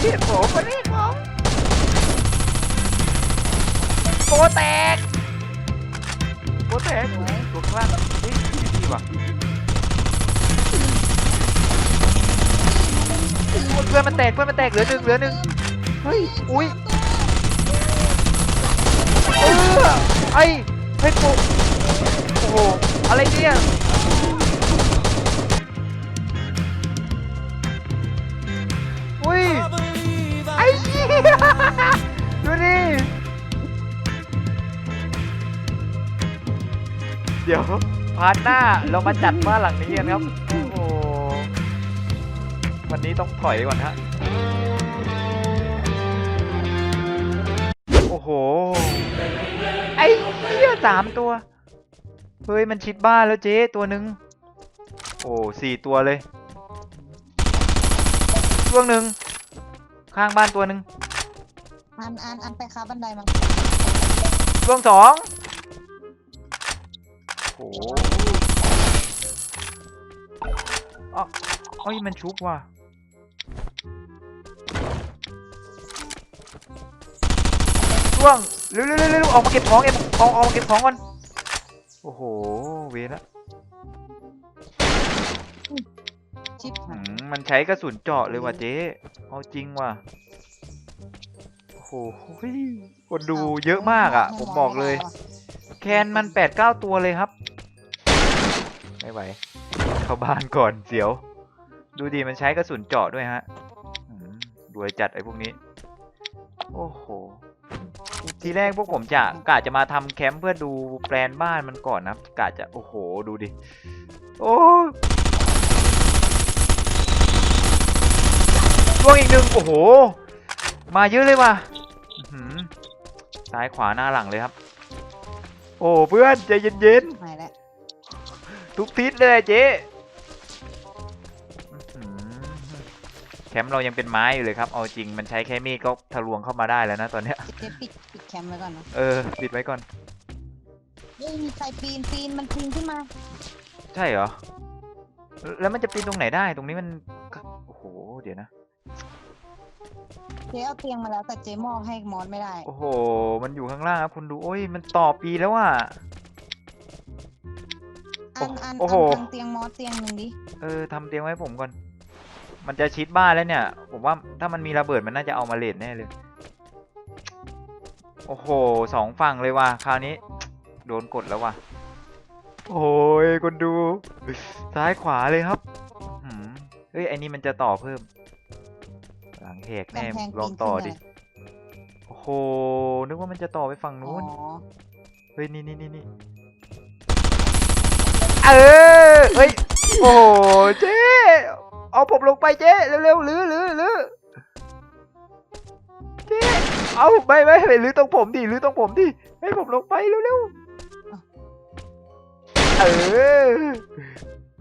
เห็นผมมันเห็นผมโปแตกโปแตกตัวข้างล่างเฮ้ยดีว่ะเพื่อนมันแตกเพื่อนมันแตกเหลือหนึ่งเหลือหนึ่งเฮ้ยอุ้ยเออไอ้เฮ้ยปุ๊โอ้โหอะไรเนี่ย ดูดิเดี๋ยวพาร์ทหน้าเรามาจัดบ้านหลังนี้กันครับโอ้โหวันนี้ต้องถอยก่อนฮะโอ้โหไอ้เหี้ยสามตัว เฮ้ยมันชิดบ้านแล้วเจ๊ตัวหนึ่งโอ้สี่ตัวเลยช่วงหนึ่งข้างบ้านตัวหนึ่ง อันอันอันไปค้าบันไดมาช่วงสองโอ้โหอ๋อเอ้ยมันชุบว่ะช่วงเร็วเร็วเร็วเร็วออกมาเก็บของเอ็มออกออกมาเก็บของก่อนโอ้โห เวรละชิปอืมมันใช้กระสุนเจาะเลยว่ะเจ๊เอาจริงว่ะโอ้โหคนดูเยอะมากอะ ผมบอกเลย แคนมันแปดเก้าตัวเลยครับ ไม่ไหว เข้าบ้านก่อนเสียว ดูดีมันใช้กระสุนเจาะด้วยฮะอืมรวยจัดไอ้พวกนี้ โอ้โห ทีแรกพวกผมจะกะจะมาทำแคมป์เพื่อดูแปลนบ้านมันก่อนนะกะจะโอ้โห ดูดิ โอ้ล่วงอีกหนึ่งโอ้โห มาเยอะเลยว่ะอื้อหือ ซ้ายขวาหน้าหลังเลยครับ โอ้เพื่อนใจเย็นหายแล้วๆทุกทิศเลยเจ๊อื้อหือแคมป์เรายังเป็นไม้อยู่เลยครับ เอาจริงมันใช้แค่มีดก็ทะลวงเข้ามาได้แล้วนะตอนเนี้ยเจ๊ปิดปิดแคมป์ไว้ก่อนนะเออปิดไว้ก่อน เฮ้ยมีใครปีนปีนมันปีนขึ้นมาใช่เหรอ แล้วมันจะปีนตรงไหนได้ ตรงนี้มัน โอ้โห เดี๋ยวนะ เจ๊เอาเตียงมาแล้วแต่เจ๊มอบให้มอสไม่ได้ โอ้โห มันอยู่ข้างล่างครับคุณดู โอ้ย มันต่อปีแล้วอะ อันอันโอ้โห อันทางเตียงมอสเตียงหนึ่งดิ เออทำเตียงไว้ให้ผมก่อน มันจะชิดบ้านแล้วเนี่ย ผมว่าถ้ามันมีระเบิดมันน่าจะเอามาเลดแน่เลย โอ้โห สองฝั่งเลยว่ะ คราวนี้ โดนกดแล้วว่ะ โอ้ยคนดู ซ้ายขวาเลยครับ อื้อหือเฮ้ยไอ้นี่มันจะต่อเพิ่ม หลังแหกแน่กำแพงลปีองนต่อขึ้นดิเลยโอ้โห นึกว่ามันจะต่อไปฝั่งอ๋อนู้นเฮ้ย นี่นี่นี่นี่เออ เฮ้ย โอ้โห เจ๊ เอาผมลงไปเจ๊เร็วๆลื้อลื้อลื้อเจ๊เอาไม่ไม่ไม่ลื้อตรงผมดิลื้อตรงผมดิ ให้ผมลงไปเร็วๆเออ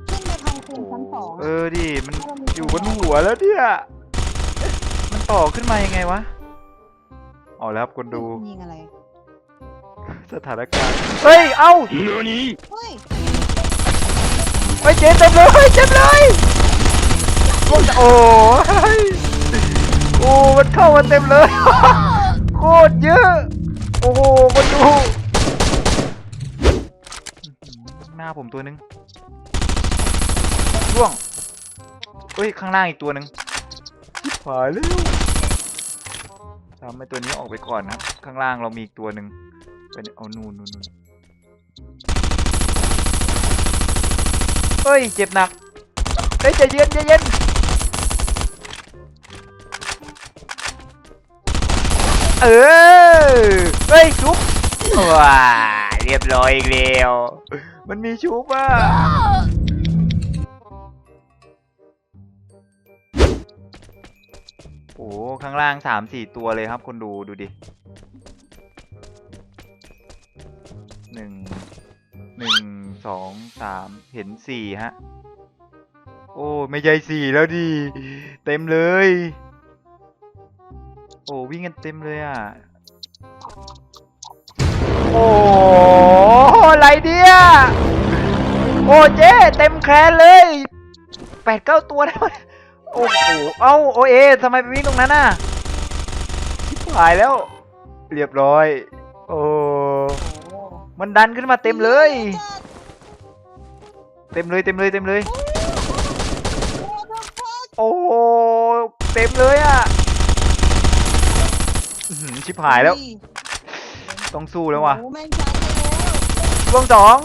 ขึ้นไปทางคืนชั้นสองเออะอดิมันอยู่บนหัวแล้วเนี่ยเอ๊ะมัน ต่อขึ้นมายังไงวะเอาแล้วครับคนดูยิงอะไร สถานการณ์ เฮ้ย เอ้าเฮ้ยเฮ้ยเจ๊เต็มเลยเต็มเลยโอ้ยโอ้ยโอ้มันเข้ามาเต็มเลย โคตรเยอะ โอ้โหมาดูอื้อหือหน้าผมตัวหนึงร่วงเฮ้ย ข้างล่างอีกตัวหนึ่ง หายแล้วทำให้ตัวนี้ออกไปก่อนนะครับข้างล่างเรามีอีกตัวหนึ่งเป็นเอานู่นนู่นนู่นเฮ้ย เจ็บหนักเฮ้ยใจเย็นใจเย็นเออเฮ้ยชุบว้าเรียบร้อยอีกแล้วมันมีชุบอะ โอ้ข้างล่างสามสี่ตัวเลยครับคนดูดูดิหนึ่งหนึ่งสองสามเห็นสี่ฮะ โอ้ ไม่ใช่สี่แล้วดิเต็มเลย โอ้ วิ่งกันเต็มเลยอะ โอ้อะไรเนี่ยโอ้เจ๊เต็มแคลนเลยแปดเก้าตัวได้ โอ้โห เอ้าโอเอทำไมไปวิ่งตรงนั้นน่ะชิบหายแล้ว เรียบร้อย โอ้ มันดันขึ้นมาเต็มเลย เต็มเลยเต็มเลยเต็มเลย โอ้เต็มเลยอะชิบหายแล้ว ต้องสู้แล้วว่ะล่วงสอง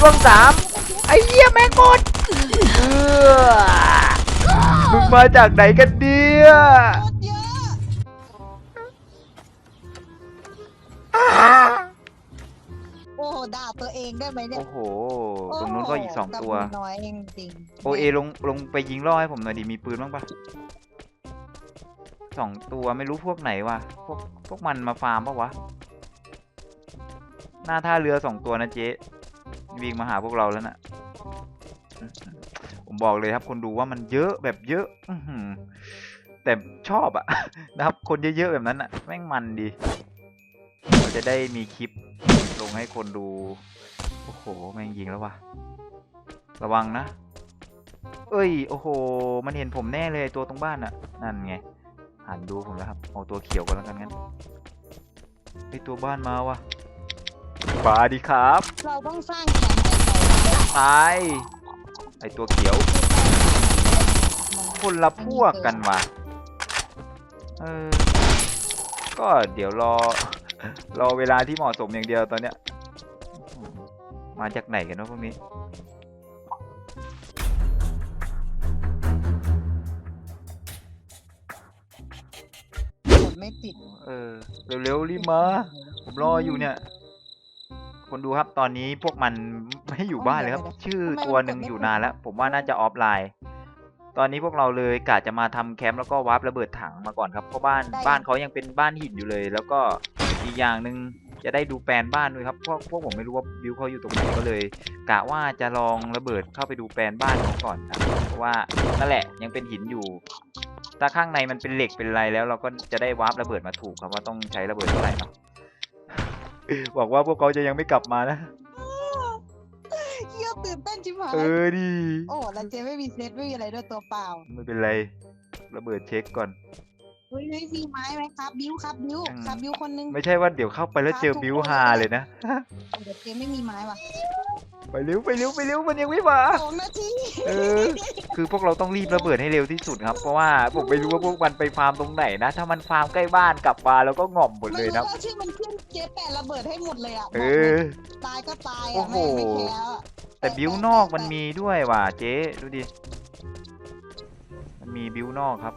ล่วงสามไอ้เหี้ยแม่งหมด เออมึงมาจากไหนกันเนี่ยโคตรเยอะ โอ้โหด่าตัวเองได้ไหมเนี่ยโอ้โห ตรงนู้นก็อีกสองตัวกำลัน้อยเองจริงโอเอลงลงไปยิงล่อให้ผมหน่อยดิมีปืนบ้างปะสองตัวไม่รู้พวกไหนวะพวกพวกมันมาฟาร์มปะวะ หน้าท่าเรือสองตัวนะเจ๊วิ่งมาหาพวกเราแล้วน่ะ ผมบอกเลยครับ คนดูว่ามันเยอะแบบเยอะอื้อหือแต่ชอบอะนะครับ คนเยอะๆแบบนั้นอะแม่งมันดีเราจะได้มีคลิปลงให้คนดู โอ้โห แม่งยิงแล้ววะระวังนะ เอ้ย โอ้โห มันเห็นผมแน่เลยตัวตรงบ้านอะนั่นไงหันดูผมแล้วครับเอาตัวเขียวกันแล้วกันงั้นไอตัวบ้านมาวะมาดีครับ เราต้องสร้างแคมป์ไอ้ตาย ไอตัวเขียว คนละพวกกันว่ะเออ ก็เดี๋ยวรอ รอเวลาที่เหมาะสมอย่างเดียวตอนเนี้ย มาจากไหนกันวะพวกนี้กดไม่ติด เออ เร็วๆรีบมา ผมรออยู่เนี่ย คนดูครับตอนนี้พวกมันไม่อยู่บ้านเลยครับ ชื่อตัวหนึ่งอยู่นานแล้ว ผมว่าน่าจะออฟไลน์ ตอนนี้พวกเราเลยกะจะมาทำแคมป์แล้วก็วาร์ประเบิดถังมาก่อนครับเพราะบ้านบ้านเขายังเป็นบ้านหินอยู่เลย แล้วก็อีกอย่างหนึ่งจะได้ดูแปลนบ้านด้วยครับเพราะพวกผมไม่รู้ว่าบิวเขาอยู่ตรงไหนก็เลยกะว่าจะลองระเบิดเข้าไปดูแปลนบ้านเขาก่อนครับเพราะว่านั่นแหละยังเป็นหินอยู่ถ้าข้างในมันเป็นเหล็กเป็นอะไรแล้วเราก็จะได้วาร์ประเบิดมาถูกครับว่าต้องใช้ระเบิดเท่าไหร่เนาะบอกว่าพวกเขาจะยังไม่กลับมานะเฮียตื่นเต้นชิบหายเออดีโอ้แล้วเจไม่มีเซตไม่มีอะไรด้วยตัวเปล่า ไม่เป็นไรระเบิดเช็คก่อนเฮ้ยเฮ้ยมีไม้ไหมครับ บิวครับบิวอืมครับบิวคนนึงไม่ใช่ว่าเดี๋ยวเข้าไปแล้วเจอบิวฮาเลยนะเดี๋ยวเจไม่มีไม้ว่ะไปเร็วไปเร็วไปเร็วมันยังไม่มาสองนาทีเออคือพวกเราต้องรีบระเบิดให้เร็วที่สุดครับ เพราะว่าผมไม่รู้ว่าพวกมันไปฟาร์มตรงไหนนะ ถ้ามันฟาร์มใกล้บ้านกลับมาแล้วก็ง่อมหมดไม่เลยรู้นะว่าชื่อมันขึ้น เจแปะระเบิดให้หมดเลยอะเอบอกเลยอตายก็ตายโอ้อะโห ไม่ไม่แคร์อะแต่บิวนอกมันมีด้วยว่ะเจ๊ดูดิ มันมีบิวนอกครับ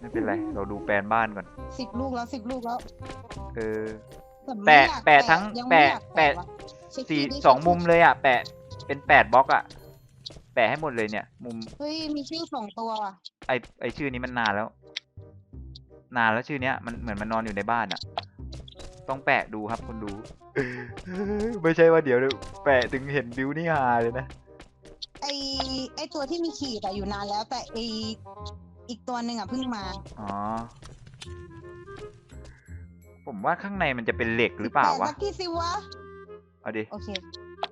ไม่เป็นไร เราดูแปลนบ้านก่อน สิบลูกแล้วสิบลูกแล้วเออไม่แปะอยากแปะทั้งยังไม่อยากแปะ ว่ะเช็คสี่ชื่ดิสองมุมเลยอะ แปะ เป็นแปดบล็อกอะ แปะให้หมดเลยเนี่ย มุม เฮ้ยมีชื่อสองตัวว่ะไอไอชื่อนี้มันนานแล้ว นานแล้วชื่อเนี้ยมันเหมือนมันนอนอยู่ในบ้านอะ ต้องแปะดูครับคนดู ไม่ใช่ว่าเดี๋ยวแปะถึงเห็นบิวนี่ฮาเลยนะไอไอตัวที่มีขีดอะอยู่นานแล้ว แต่ไออีกตัวหนึ่งอะเพิ่งมา อ๋อ ผมว่าข้างในมันจะเป็นเหล็กหรือเปล่าวะแปะสักทีสิวะเอาดิโอเค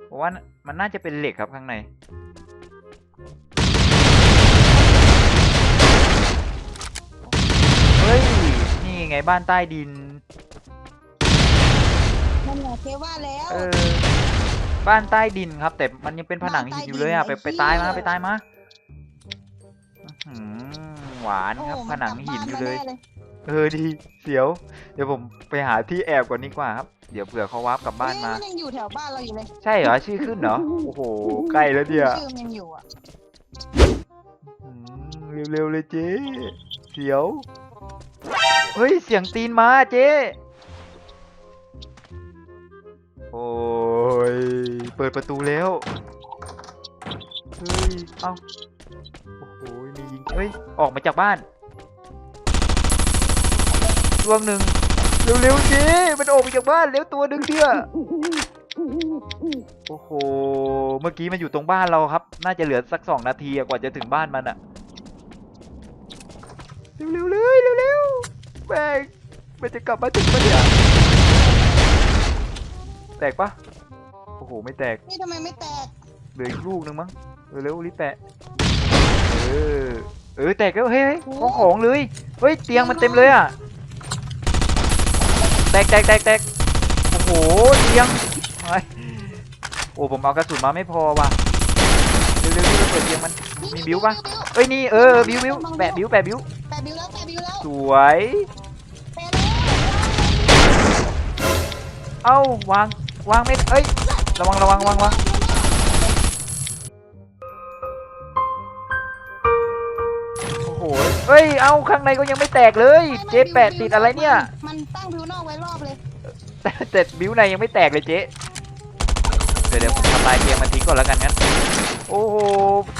ผมว่ามันน่าจะเป็นเหล็กครับข้างใน เฮ้ย นี่ไงบ้านใต้ดิน นั่นแหละเจว่าแล้วเออบ้านใต้ดินครับ แต่มันยังเป็นผนังหินอยู่เลยอะไปบ้านใต้ดินไปตายมาไอ้เหี้ยไปตายมาอื้อหือหวานครับโอ้ผนังหินอยู่เลยมักบบ้ามาแเออดีเสียว เดี๋ยวผมไปหาที่แอบก่อนดีกว่าครับ เดี๋ยวเผื่อเขาวาร์ปกลับบ้านมาเฮ้ยมันยังอยู่แถวบ้านเราอยู่เลยใช่เหรอชื่อขึ้นเหรอโอ้โหใกล้แล้วเดียวชื่อมันยังอยู่อะอืมเร็วๆเลยเจ๊เสียว เฮ้ยเสียงตีนมาเจ๊ ย เปิดประตูแล้ว เฮ้ย เอ้า โอ้โห มียิง เฮ้ย ออกมาจากบ้านรวมหนึ่งเร็วๆเจ๊มันออกมาจากบ้านแล้วตัวหนึ่งเดียวโอ้โห เมื่อกี้มันอยู่ตรงบ้านเราครับ น่าจะเหลือสักสองนาทีกว่าจะถึงบ้านมันอะเร็วๆเลยเร็วๆแม่งมันจะกลับมาถึงปะเนี่ยแตกปะ โอ้โห ไม่แตก นี่ทำไมไม่แตก เหลืออีกลูกนึงมั้งเร็วๆรีบแปะเออ เออแตกแล้วเฮ้ยเฮ้ยของของเลย เฮ้ยเตียงมันเต็มเลยอะ แตกแตกแตกแตกโอ้โหเตียงเฮ้ยโอ้ผมเอากระสุนมาไม่พอว่ะ เร็วๆรีบเปิดเตียงมัน มีบิ้วปะ เอ้ยนี่เออบิ้วบิ้วแปะบิ้วแปะบิ้วแปะบิวแล้วแปะบิวแล้วสวย แปะแล้วเอ้าวางวางไม่เอ้ย ระวังระวังระวังระวังโอ้โหเฮ้ย เอ้าข้างในก็ยังไม่แตกเลย เจ๊แปะติดอะไรเนี่ย มันตั้งบิวนอกไว้รอบเลย แต่แต่บิ้วในยังไม่แตกเลยเจ๊ เดี๋ยวเดี๋ยวผมทำลายเตียงมันทิ้งก่อนแล้วกันงั้น โอ้โห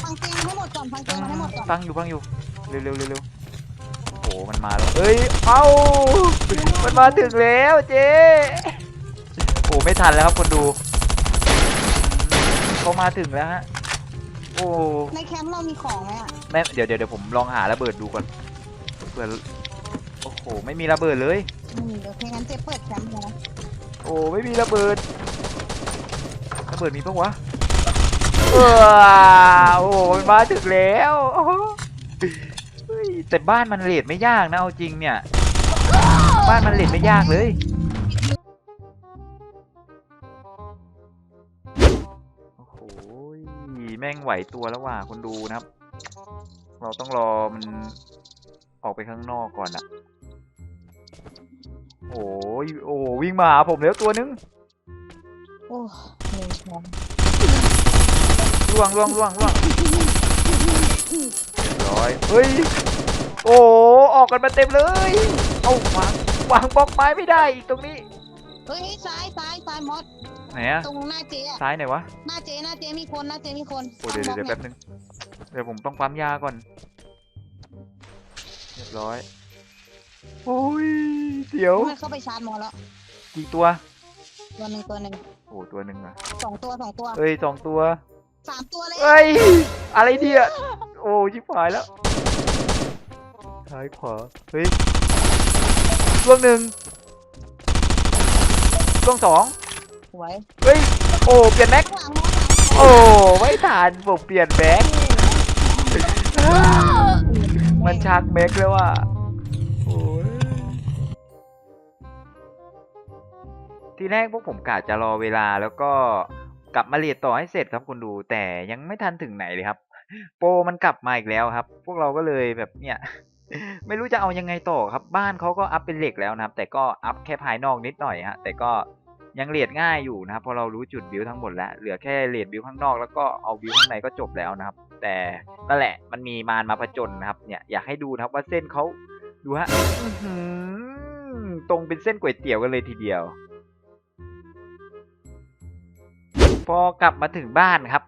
ฟังเตียงให้หมดก่อนฟังเตียงมาให้หมดก่อนฟังอยู่ฟังอยู่ เร็วเร็วเร็วเร็วโอ้โห มันมาแล้ว เอ้ย เอ้ามันมาถึงแล้วเจ๊ โอ้ไม่ทันแล้วครับคนดู เขามาถึงแล้วฮะ โอ้ในแคมป์เรามีของไหมอะแม่เดี๋ยวเดี๋ยวเดี๋ยวผมลองหาระเบิดดูก่อนเผื่อโอ้โห ไม่มีระเบิดเลย อืมเดี๋ยวเพลงงั้นเจ๊เปิดแคมป์เลยนะโอ้ไม่มีระเบิด ระเบิดมีปะวะเออโอ้โหมันมาถึงแล้วโอ้โหเฮ้ยแต่บ้านมันเลดไม่ยากนะเอาจริงเนี่ย บ้านมันเลดไม่ยากเลย ม่งไหวตัวแล้วว่ะคนดูนะครับ เราต้องรอมันออกไปข้างนอกก่อนอะโอ้ยโอ้โหวิ่งมาหาผมแล้วตัวนึงโอ้หนึ่งแคมป์ล่วงล่วงล่วงล่วงเรียบร้อยเฮ้ย โอ้โหออกกันมาเต็มเลย เอาวางวางบล็อกไม้ไม่ได้อีกตรงนี้ เฮ้ยซ้ายซ้ายซ้ายมอส ไหนอะตรงหน้าเจ๊อะซ้ายไหนวะหน้าเจ๊หน้าเจ๊มีคนหน้าเจ๊มีคนโอ้เดี๋ยวเดี๋ยวเดี๋ยวแป๊บนึงเดี๋ยวผมต้องปั๊มยาก่อนเรียบร้อยโอ้ยเดี๋ยวมันเข้าไปชาร์จมอสแล้วกี่ตัวตัวหนึ่งตัวหนึ่งโอ้ตัวหนึ่งอะสองตัวสองตัวเอ้ยสองตัวสามตัวเลยเอ้ยอะไรเนี่ยโอ้ชิบหายแล้วซ้ายขวาเฮ้ยล่วงหนึ่งล่วงสอง สวยเฮ้ย โอ้ เปลี่ยนแม็ก ข้างหลังมอสโอ้ ไม่ทันผมเปลี่ยนแม็ก มันชักแม็กแล้วว่ะโอ้ยทีแรกพวกผมกะจะรอเวลาแล้วก็กลับมาเรียนต่อให้เสร็จครับคุณดู แต่ยังไม่ทันถึงไหนเลยครับ โปรมันกลับมาอีกแล้วครับ พวกเราก็เลยแบบเนี่ย ไม่รู้จะเอายังไงต่อครับ บ้านเขาก็อัพเป็นเหล็กแล้วนะครับ แต่ก็อัพแค่ภายนอกนิดหน่อยฮะ แต่ก็ ยังเรียดง่ายอยู่นะครับเพราะเรารู้จุดบิวทั้งหมดแล้ว เหลือแค่เรียดบิวข้างนอกแล้วก็เอาบิวข้างในก็จบแล้วนะครับ แต่นั่นแหละมันมีมารมาผจญนะครับ เนี่ยอยากให้ดูนะครับว่าเส้นเขาดูฮะตรงเป็นเส้นก๋วยเตี๋ยวกันเลยทีเดียว พอกลับมาถึงบ้านครับ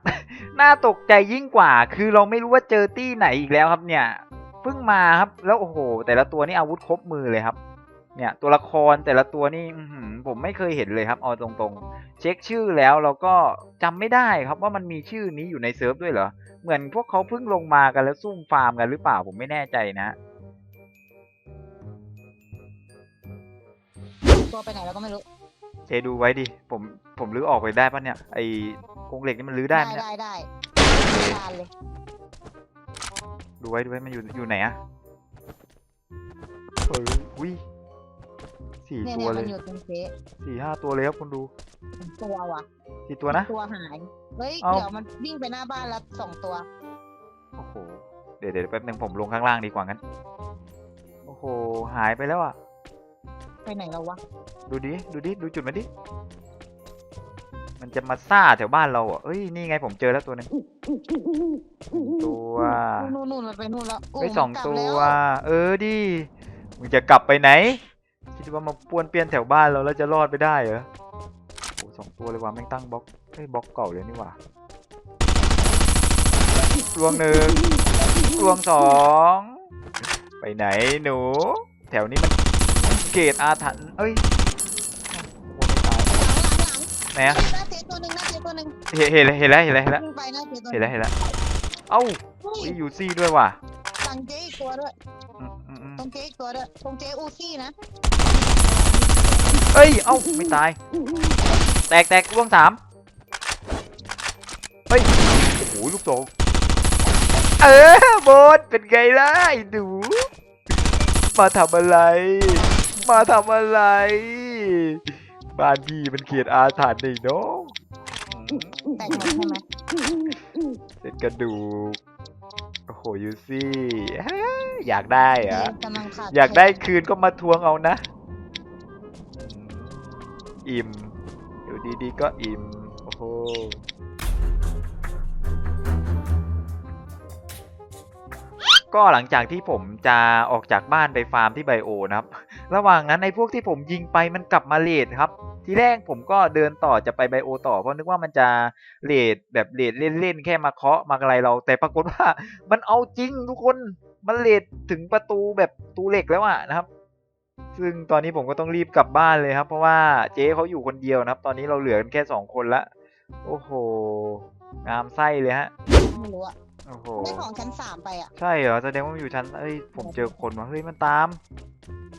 น่าตกใจยิ่งกว่า คือเราไม่รู้ว่าเจอตี้ไหนอีกแล้วครับเนี่ยเพิ่งมาครับ แล้วโอ้โห แต่ละตัวนี่อาวุธครบมือเลยครับ เนี่ยตัวละครแต่ละตัวนี่อื้อหือผมไม่เคยเห็นเลยครับเอาตรงๆ เช็คชื่อแล้วเราก็จำไม่ได้ครับว่ามันมีชื่อนี้อยู่ในเซิร์ฟด้วยเหรอ เหมือนพวกเขาเพิ่งลงมากันแล้วซุ่มฟาร์มกันหรือเปล่าผมไม่แน่ใจนะตัวไปไหนเราก็ไม่รู้เจดูไว้ดิผมผมรื้อออกไปได้ปะเนี่ยไอกรงเหล็กนี่มันรื้อได้ไหมเนี่ยได้ได้โอเคทานเลยดูไว้ดูไว้มันอยู่อยู่ไหนอะเฮ้ยอุ้ย สี่เนี่ยตัวเนี่ยเลมันยอยู่ตรงเจ๊สี่ห้าตัวเลยครับคุณดูตัวว่ะกี่ตัวนะ ตัวหาย เฮ้ย เอ้า เดี๋ยวมันวิ่งไปหน้าบ้านแล้วสองตัว โอ้โห เดี๋ยวเดี๋ยวแป๊บนึงผมลงข้างล่างดีกว่างั้น โอ้โห หายไปแล้วอะไปไหนแล้ววะ ดูดิ ดูดิ ดูจุดมันดิ มันจะมาซ่าแถวบ้านเราอะเอ้ย นี่ไงผมเจอแล้วตัวหนึงตัว นู่นนู่นมันไปนู่นแล้วไปสองกลับตัแล้วเออดิ มึงจะกลับไปไหน คิดว่ามาป้วนเปี้ยนแถวบ้านเราแล้วจะรอดไปได้เหรอโอ้สองตัวเลยว่ะแม่งตั้งบล็อกเฮ้ยบล็อกเก่าเลยนี่หว่าลวงหนึ่งลวงสองไปไหนหนู แถวนี้มันเกตอาถรรพ์เอ้ยโอ้ไม่ตายไหนหลัอะงหลังหน้าเจ๊ตัวหนึ่งหน้าเจ๊ตัวหนึ่งเห็นเห็นเห็นแล้วเห็นแล้วเห็นแล้ววิ่งไปหน้าเจ๊ตัวหเห็นนึ่งแล้วเห็นแล้วเอ้าเฮ้ยอุ้ยยูซี่ด้วยว่ะหลั งเจ๊อีกตัวด้วยอืมอืมอืมตรงเจ๊อีกตัวด้วยตรงเจ๊อูซี่นะเอ้ย เอ้า ไม่ตาย แตกแตกล่วงสามเฮ้ย โอ้โห ลูกโซ่เออโบนเป็นไงล่ะไอ้หนู มาทำอะไร มาทำอะไร บ้านพี่มันเขียนอาถรรพ์นี่น้องอืมแต่งหมดใช่ไหมเป็นกระดูกโอ้โหยูซี่เฮ้ยอยากได้เหรอะกำลังขาดอยากได้คืนก็มาทวงเอานะอืมอิ่มอยู่ดีๆก็อิ่ม โอ้โหก็หลังจากที่ผมจะออกจากบ้านไปฟาร์มที่ไบโอนะครับ ระหว่างนั้นไอ้พวกที่ผมยิงไปมันกลับมาเลดครับ ทีแรกผมก็เดินต่อจะไปไบโอต่อเพราะนึกว่ามันจะเลดแบบเลดเล่นๆแค่มาเคาะมาอะไรเรา แต่ปรากฏว่ามันเอาจริงทุกคนมันเลดถึงประตูแบบประตูเหล็กแล้วอะนะครับ ซึ่งตอนนี้ผมก็ต้องรีบกลับบ้านเลยครับ เพราะว่าเจ๊เขาอยู่คนเดียวนะครับ ตอนนี้เราเหลือกันแค่สองคนละโอ้โหงามไส้เลยฮะไม่รู้อะ โอ้โห ได้ของชั้นสามไปอะใช่เหรอแสดงว่ามันอยู่ชั้น เอ้ย ผมเจอคนว่ะเฮ้ย มันตาม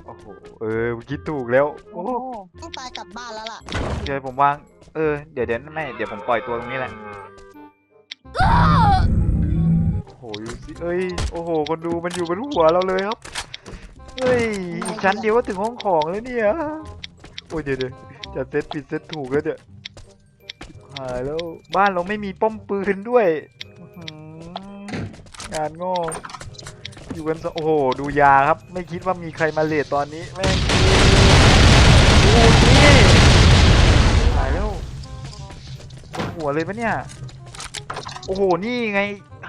โอ้โห เออคิดถูกแล้วโอ้โอ้โหต้องตายกลับบ้านแล้วล่ะ เดี๋ยวผมวาง เออ เดี๋ยวเดี๋ยวไม่ เดี๋ยวผมปล่อยตัวตรงนี้แหละ โอ้โหยูสิเอ้ย โอ้โห คนดูมันอยู่บนหัวเราเลยครับ เฮ้ย อีกชั้นเดียวก็ถึงห้องของแล้วเนี่ย โอ้ยเดี๋ยวเดี๋ยวจะเซตผิดเซตถูกแล้วเนี่ยชิบหายแล้ว บ้านเราไม่มีป้อมปืนด้วยอื้อหือ งานงอกอยู่กันสโอ้โหดูยาครับ ไม่คิดว่ามีใครมาเลทตอนนี้แม่งโอ้โหนี่หายแล้วบนหัวเลยปะเนี่ย โอ้โห นี่ไง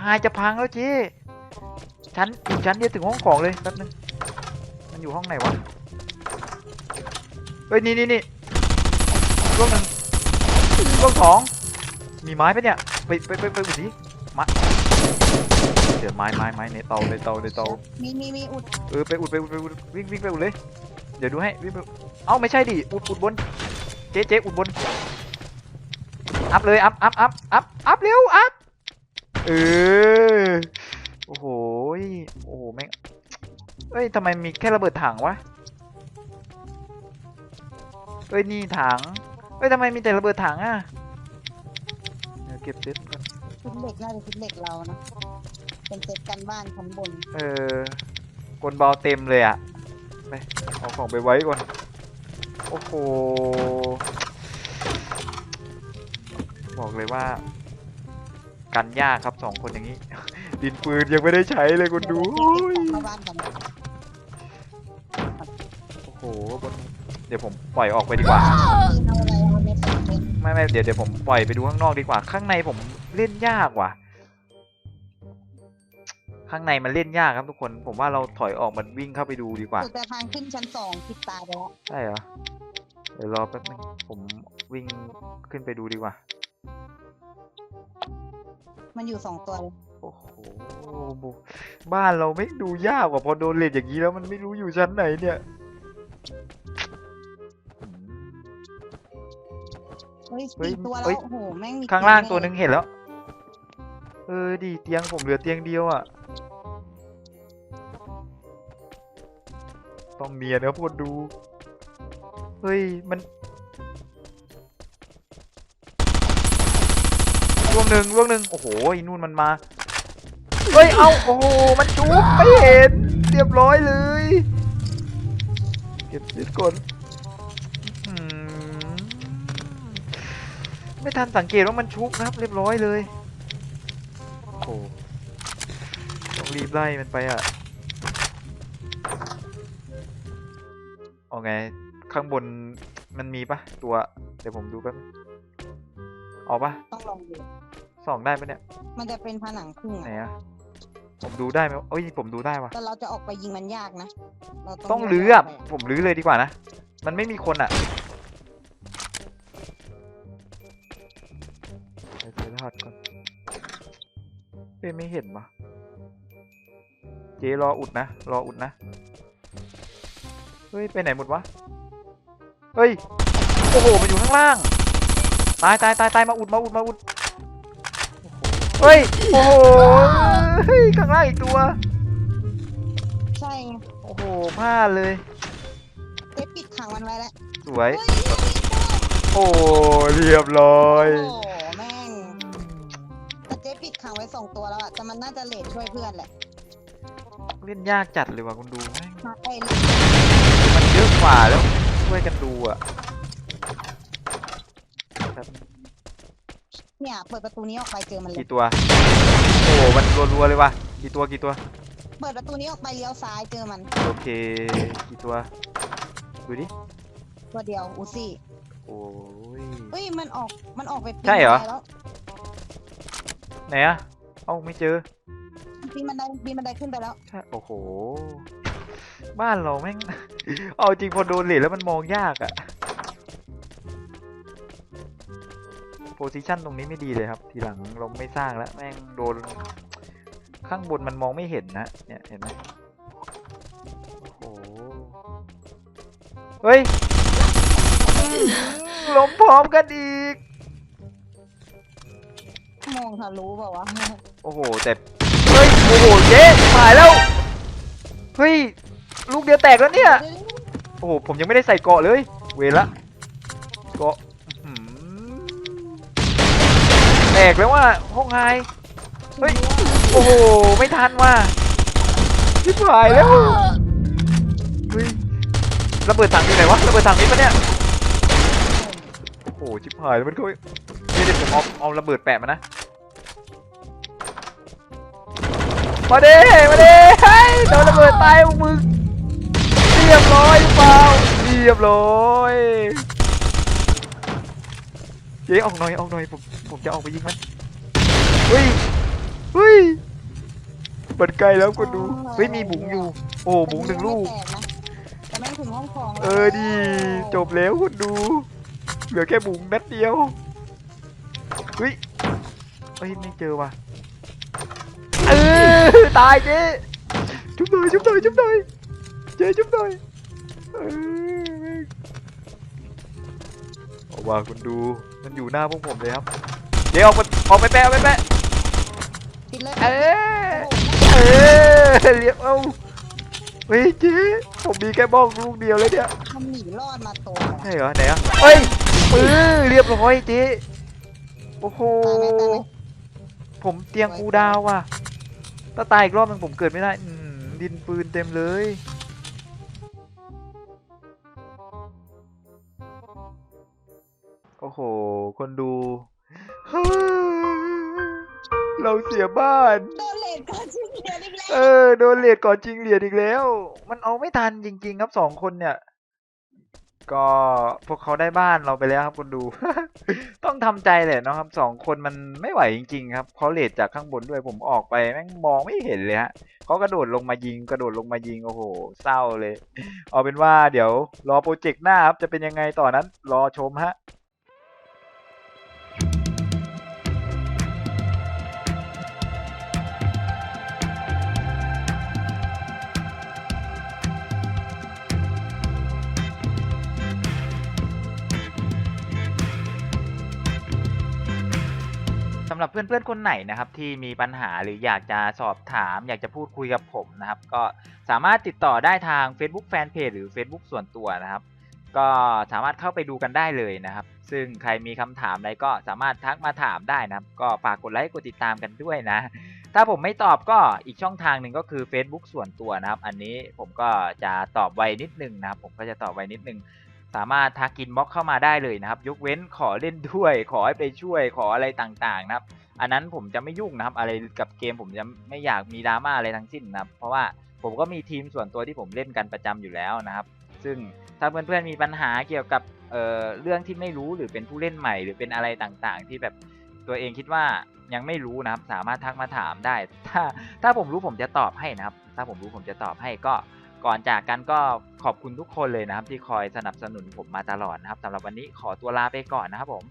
หายจะพังแล้วเจ๊ชั้นอีกชั้นเดียวถึงห้องของเลยแป๊บนึงมันอยู่ห้องไหนวะเฮ้ยนี่นี่นี่ร่วงหนึ่งร่วงสองมีไม้ปะเนี่ยไปไปไปไปอุดดิ ดี๋ยวไม้ไม้ไม้ในเตาในเตาในเตามีมีมีอุดเออไปอุดไปอุดไปอุดวิ่งวิ่งไปอุดเลย เดี๋ยวดูให้วิ่งไปเอ้าไม่ใช่ดิอุดอุดบนเจ๊เจ๊อุดบนอัพเลยอัพอัพอัพอัพอัพเร็วอัพเออโอ้โหยโอ้โหแม่งเอ้ยทำไมมีแค่ระเบิดถังวะเอ้ยนี่ถังเอ้ยทำไมมีแต่ระเบิดถังอะเดี๋ยวเก็บเซตก่อนชุดเหล็กน่าจะชุดเหล็กเรานะ เป็นเซตกันบ้านชั้นบนเออกลเบาเต็มเลยอะไปเอาของไปไว้ก่อน โอ้โห บอกเลยว่า กันยากครับสองคนอย่างนี้ ดินปืนยังไม่ได้ใช้เลยคุณดูเดี๋ยวเราเก็บของเข้าบ้านกันโอ้โหบนเดี๋ยวผมปล่อยออกไปดีกว่า เอาอะไรเอาในสเต็ไม่ไม่เดี๋ยวเดี๋ยวผมปล่อยไปดูข้างนอกดีกว่า ข้างในผมเล่นยากว่ะ ข้างในมันเล่นยากครับทุกคน ผมว่าเราถอยออกมันวิ่งเข้าไปดูดีกว่าสุดแต่ทางขึ้นชั้นสองผิดตายไปแล้วใช่เหรอเดี๋ยวรอแป๊บนึงผมวิ่งขึ้นไปดูดีกว่า มันอยู่สองตัวเลยโอ้โหบ้านเราไม่ดูยากกว่าพอโดนเลดอย่างนี้แล้วมันไม่รู้อยู่ชั้นไหนเนี่ยอืมเฮ้ยเฮ้ยสี่ตัวแล้เฮ้วยโอ้โหแม่งมีข้างล่างเตียตัวหนึ่งเห็นแล้ว เออดีเตียงผมเหลือเตียงเดียวอะ่ ต้องเนียนนะพวกดู เฮ้ย มันร่วงหนึ่งร่วงหนึ่งโอ้โหไอ้นู่นมันมา เฮ้ย เอาโอ้โห มันจุ๊บไม่เห็น เรียบร้อยเลย เก็บด็ดก่อนไม่ทันสังเกตว่ามันชุบนะครับ เรียบร้อยเลย โอ้โหต้องรีบไล่มันไปอะ เอาไง ข้างบนมันมีปะตัว เดี๋ยวผมดูแป๊บนึงเอาปะต้องลองดูส่องได้ปะเนี่ย มันจะเป็นผนังครึ่งไหนอะอะผมดูได้ไหมเอ้ยผมดูได้วะแต่เราจะออกไปยิงมันยากนะเราต้องโยนลื้ออะกไปผมลื้อเลยดีกว่านะ มันไม่มีคนอะใส่ใส่รหัสก่อนเอ้ยไม่เห็นวะเจรออุดนะ รออุดนะเฮ้ย ไปไหนหมดวะ เฮ้ย โอ้โห มันอยู่ข้างล่าง ตายตายตายตายมาอุดมาอุดมาอุดโอ้โหเฮ้ย โอ้โหเฮ้ยข้างล่างอีกตัว ใช่ไงโอ้โหพลาดเลย เจ๊ปิดขังมันไว้แล้วสวย เฮ้ยโอ้เรียบร้อยโอ้โหแม่งแต่เจ๊ปิดขังไว้สองตัวแล้วอะแต่มันน่าจะเลทช่วยเพื่อนแหละเล่นยากจัดเลยว่ะคุณดูแม่งมาไอ้มันเยอะ กว่าแล้วช่วยกันดูอะครับเนี่ยเปิดประตูนี้ออกไปเจอมันเลย กี่ตัว โอ้โหมันรัวๆเลยว่ะกี่ตัวกี่ตัว เปิดประตูนี้ออกไปเลี้ยวซ้ายเจอมัน โอเค กี่ตัว ดูดิ ตัวเดียวอูซี่โอ้ย เฮ้ยมันออกมันออกไปปีนใช่เหรอ บันไดแล้วไหนอะเอ้าไม่เจอปีนบันไดปีนบันไดขึ้นไปแล้ว ใช่โอ้โห บ้านเราแม่ง เอาจริงพอโดนเหรียญแล้วมันมองยากอะโพซิชันตรงนี้ไม่ดีเลยครับ ทีหลังเราไม่สร้างแล้ว แม่งโดน ข้างบนมันมองไม่เห็นนะ เนี่ย เห็นไหมโอ้โห เฮ้ยล้มพร้อมกันอีก มองทะลุเปล่าวะ โอ้โห แต่ เฮ้ย โอ้โห เจ๊หายแล้ว เฮ้ย ลูกเดียวแตกแล้วเนี่ย โอ้โห ผมยังไม่ได้ใส่เกาะเลย เวละเกาะอื้อหือแตกแล้วว่าห้องไฮเฮ้ย โอ้โห ไม่ทันว่ะชิบหายแล้วเฮ้ยระเบิดถังอยู่ไหนวะระเบิดถังนี้ปะเนี่ย โอ้โห ชิบหายแล้วมันก็นี่เดี๋ยวผมเอาเอาระเบิดแปะมานะ มาเด้มาเด้เฮ้ยโดนระเบิดตายพวกมึง รียบร้อยหรือเปล่าเรียบร้อยเจ๊ออกหน่อยออกหน่อยผมผมจะออกไปยิงมันเฮ้ยเฮ้ยมันไกลแล้วก็ดูเฮ้ยมีบุ๋งอยู่ โอ้บุ๋งหนึ่งลูกแต่ไม่ถึงห้องของเออดีจบแล้วคุณดู เหลือแค่บุ๋งนัดเดียวเฮ้ยเฮ้ยไม่เจอว่ะเออตายเจ๊ชุบหน่อยชุบหน่อยชุบหน่อย เจ๊ชุบหน่อยเออเอาว่าคุณดูมันอยู่หน้าพวกผมเลยครับ เจ๊ออกมาออกไปแปะออกไปแปะปิดเลยเออเออเรียบเอาเฮ้ยเจ๊ผมมีแค่บ้องลูกเดียวเลยเนี่ยมันหนีรอดมาตัวใช่เหรอไหนอะเฮ้ยเออเรียบร้อยเจ๊โอ้โหตายไหมตายไหมผมเตียงกูดาวว่ะถ้าตายอีกรอบหนึงผมเกิดไม่ได้อืมดินปืนเต็มเลย โอ้โห คนดู เราเสียบ้าน โดนเลดก่อนชิ้นเดียวอีกแล้วเออ โดนเลดก่อนจริงเหรียญอีกแล้ว มันเอาไม่ทันจริง ๆ ครับสองคนเนี่ย ก็พวกเขาได้บ้านเราไปแล้วครับคนดู ต้องทำใจแหละเนาะครับสองคนมันไม่ไหวจริง ๆ ครับเขาเลดจากข้างบนด้วยผมออกไปแม่งมองไม่เห็นเลยฮะเขากระโดดลงมายิงกระโดดลงมายิงโอ้โห เศร้าเลย เอาเป็นว่าเดี๋ยวรอโปรเจกต์หน้าครับจะเป็นยังไงต่อนั้น รอชมฮะำหรับเพื่อนๆคนไหนนะครับ ที่มีปัญหาหรืออยากจะสอบถาม อยากจะพูดคุยกับผมนะครับ ก็สามารถติดต่อได้ทาง Facebook Fanpage หรือ Facebook ส่วนตัวนะครับ ก็สามารถเข้าไปดูกันได้เลยนะครับ ซึ่งใครมีคำถามอะไรก็สามารถทักมาถามได้นะครับ ก็ฝากกดไลค์กดติดตามกันด้วยนะ ถ้าผมไม่ตอบก็อีกช่องทางหนึ่งก็คือ Facebook ส่วนตัวนะครับ อันนี้ผมก็จะตอบไวนิดนึงนะครับ ผมก็จะตอบไวนิดนึง สามารถทักกินบ็อกเข้ามาได้เลยนะครับ ยกเว้นขอเล่นด้วย ขอให้ไปช่วยขออะไรต่างๆนะครับ อันนั้นผมจะไม่ยุ่งนะครับ อะไรกับเกมผมจะไม่อยากมีดราม่าอะไรทั้งสิ้นนะครับ เพราะว่าผมก็มีทีมส่วนตัวที่ผมเล่นกันประจำอยู่แล้วนะครับ ซึ่งถ้าเพื่อนๆมีปัญหาเกี่ยวกับเเรื่องที่ไม่รู้หรือเป็นผู้เล่นใหม่ หรือเป็นอะไรต่างๆ ที่แบบตัวเองคิดว่ายังไม่รู้นะครับ สามารถทักมาถามได้ ถ้าถ้าผมรู้ผมจะตอบให้นะครับ ถ้าผมรู้ผมจะตอบให้ก็ ก่อนจากกันก็ขอบคุณทุกคนเลยนะครับ ที่คอยสนับสนุนผมมาตลอดนะครับสำหรับวันนี้ขอตัวลาไปก่อนนะครับผม